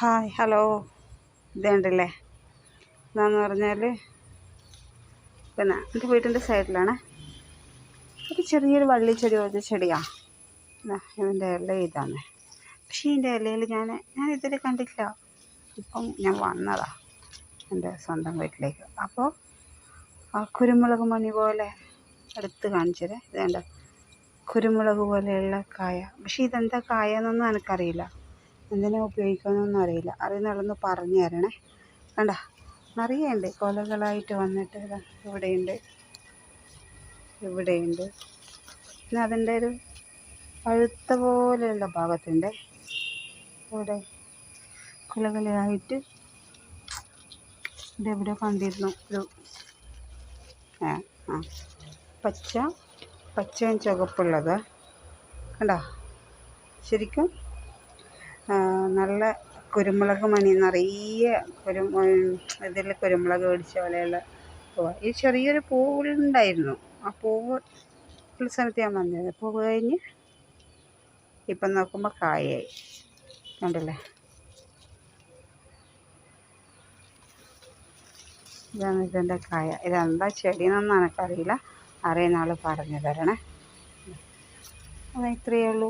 Hi hello. ഇതുണ്ടല്ലേ? എന്താന്ന് പറഞ്ഞാൽ പിന്നെ എന്റെ വീട്ടിന്റെ സൈഡിലാണ് ഒരു ചെറിയൊരു വള്ളിച്ചെടി പോലത്തെ ചെടിയാണ് ഇതിന്റെ ഇല ഇതാണ്. പക്ഷേ ഇതിന്റെ ഇലയിൽ ഞാൻ ഞാൻ ഇതിൽ കണ്ടിട്ടില്ല. ഇപ്പം ഞാൻ വന്നതാണ് എന്റെ സ്വന്തം വീട്ടിലേക്ക്. അപ്പോൾ ആ കുരുമുളക് മണി പോലെ അടുത്ത് കാണിച്ചത് ഇതേണ്ട കുരുമുളക് പോലെയുള്ള കായ. പക്ഷേ ഇതെന്താ കായ എന്നൊന്നും എനിക്കറിയില്ല. എന്തിനാ ഉപയോഗിക്കുന്നൊന്നും അറിയില്ല. അറിയുന്നതൊന്ന് പറഞ്ഞു തരണേ. കണ്ട? നിറയുണ്ട് കൊലകളായിട്ട് വന്നിട്ട് ഇവിടെയുണ്ട്. ഇവിടെയുണ്ട്. പിന്നെ അതിന്റെ ഒരു പഴുത്ത പോലെയുള്ള ഭാഗത്തുണ്ട്. ഇവിടെ കുലകളായിട്ട് ഇതെവിടെ കണ്ടിരുന്നു? ഒരു ആ ആ. പച്ച പച്ചയും ചുവപ്പുള്ളത്. കണ്ടോ? ശരിക്കും നല്ല കുരുമുളക് മണി നിറയെ കുരു ഇതിൽ കുരുമുളക് പിടിച്ച പോലെയുള്ള പൂവ്. ഈ ചെറിയൊരു പൂവുണ്ടായിരുന്നു. ആ പൂവ് ഉള്ള സമയത്ത് ഞാൻ വന്നത്. പൂവ് കഴിഞ്ഞ് ഇപ്പം നോക്കുമ്പോൾ കായയായി കണ്ടില്ലേ? ഇതാണ് ഇതിന്റെ കായ. ഇതെന്താ ചെടിയെന്നൊന്നും എനിക്കറിയില്ല അറിയുന്ന ആൾ പറഞ്ഞു തരണേ. അത് ഇത്രയേ ഉള്ളൂ.